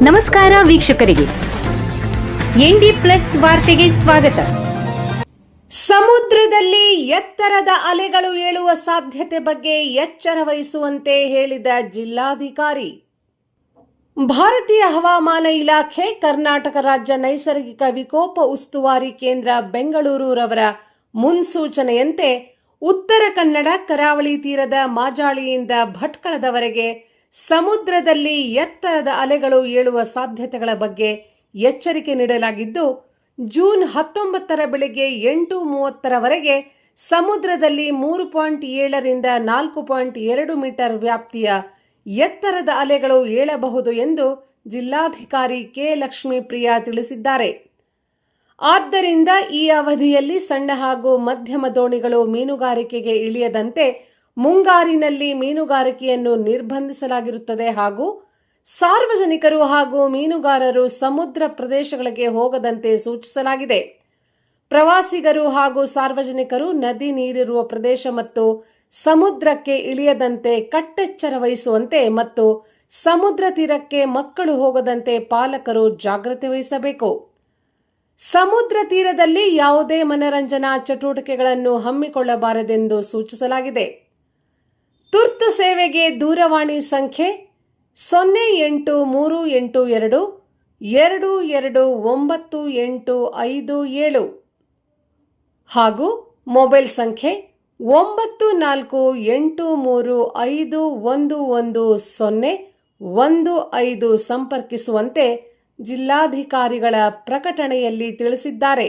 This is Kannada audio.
ನಮಸ್ಕಾರ ವೀಕ್ಷಕರಿಗೆ. ಎನ್ಡಿ ಪ್ಲಸ್ ವಾರ್ತೆಗೆ ಸ್ವಾಗತ. ಸಮುದ್ರದಲ್ಲಿ ಎತ್ತರದ ಅಲೆಗಳು ಏಳುವ ಸಾಧ್ಯತೆ ಬಗ್ಗೆ ಎಚ್ಚರ ವಹಿಸುವಂತೆ ಹೇಳಿದ ಜಿಲ್ಲಾಧಿಕಾರಿ. ಭಾರತೀಯ ಹವಾಮಾನ ಇಲಾಖೆ, ಕರ್ನಾಟಕ ರಾಜ್ಯ ನೈಸರ್ಗಿಕ ವಿಕೋಪ ಉಸ್ತುವಾರಿ ಕೇಂದ್ರ ಬೆಂಗಳೂರು ರವರ ಮುನ್ಸೂಚನೆಯಂತೆ ಉತ್ತರ ಕನ್ನಡ ಕರಾವಳಿ ತೀರದ ಮಾಜಾಳಿಯಿಂದ ಭಟ್ಕಳದವರೆಗೆ ಸಮುದ್ರದಲ್ಲಿ ಎತ್ತರದ ಅಲೆಗಳು ಏಳುವ ಸಾಧ್ಯತೆಗಳ ಬಗ್ಗೆ ಎಚ್ಚರಿಕೆ ನೀಡಲಾಗಿದ್ದು, ಜೂನ್ ಹತ್ತೊಂಬತ್ತರ ಬೆಳಗ್ಗೆ ಎಂಟು ಮೂವತ್ತರವರೆಗೆ ಸಮುದ್ರದಲ್ಲಿ ಮೂರು ಪಾಯಿಂಟ್ ಏಳರಿಂದ ನಾಲ್ಕು ಪಾಯಿಂಟ್ ಎರಡು ಮೀಟರ್ ವ್ಯಾಪ್ತಿಯ ಎತ್ತರದ ಅಲೆಗಳು ಏಳಬಹುದು ಎಂದು ಜಿಲ್ಲಾಧಿಕಾರಿ ಕೆ. ಲಕ್ಷ್ಮೀಪ್ರಿಯಾ ತಿಳಿಸಿದ್ದಾರೆ. ಆದ್ದರಿಂದ ಈ ಅವಧಿಯಲ್ಲಿ ಸಣ್ಣ ಹಾಗೂ ಮಧ್ಯಮ ದೋಣಿಗಳು ಮೀನುಗಾರಿಕೆಗೆ ಇಳಿಯದಂತೆ ಮುಂಗಾರಿನಲ್ಲಿ ಮೀನುಗಾರಿಕೆಯನ್ನು ನಿರ್ಬಂಧಿಸಲಾಗಿರುತ್ತದೆ ಹಾಗೂ ಸಾರ್ವಜನಿಕರು ಹಾಗೂ ಮೀನುಗಾರರು ಸಮುದ್ರ ಪ್ರದೇಶಗಳಿಗೆ ಹೋಗದಂತೆ ಸೂಚಿಸಲಾಗಿದೆ. ಪ್ರವಾಸಿಗರು ಹಾಗೂ ಸಾರ್ವಜನಿಕರು ನದಿ ನೀರಿರುವ ಪ್ರದೇಶ ಮತ್ತು ಸಮುದ್ರಕ್ಕೆ ಇಳಿಯದಂತೆ ಕಟ್ಟೆಚ್ಚರ ವಹಿಸುವಂತೆ ಮತ್ತು ಸಮುದ್ರ ತೀರಕ್ಕೆ ಮಕ್ಕಳು ಹೋಗದಂತೆ ಪಾಲಕರು ಜಾಗ್ರತೆ ವಹಿಸಬೇಕು. ಸಮುದ್ರ ತೀರದಲ್ಲಿ ಯಾವುದೇ ಮನರಂಜನಾ ಚಟುವಟಿಕೆಗಳನ್ನು ಹಮ್ಮಿಕೊಳ್ಳಬಾರದೆಂದು ಸೂಚಿಸಲಾಗಿದೆ. ತುರ್ತು ಸೇವೆಗೆ ದೂರವಾಣಿ ಸಂಖ್ಯೆ ಸೊನ್ನೆ ಎಂಟು ಮೂರು ಎಂಟು ಎರಡು ಎರಡು ಎರಡು ಒಂಬತ್ತು ಎಂಟು ಐದು ಏಳು. ಹಾಗೂ ಮೊಬೈಲ್ ಸಂಖ್ಯೆ ಒಂಬತ್ತು ನಾಲ್ಕು ಎಂಟು ಮೂರು ಐದು ಒಂದು ಒಂದು ಸೊನ್ನೆ ಒಂದು ಐದು ಸಂಪರ್ಕಿಸುವಂತೆ ಜಿಲ್ಲಾಧಿಕಾರಿಗಳ ಪ್ರಕಟಣೆಯಲ್ಲಿ ತಿಳಿಸಿದ್ದಾರೆ.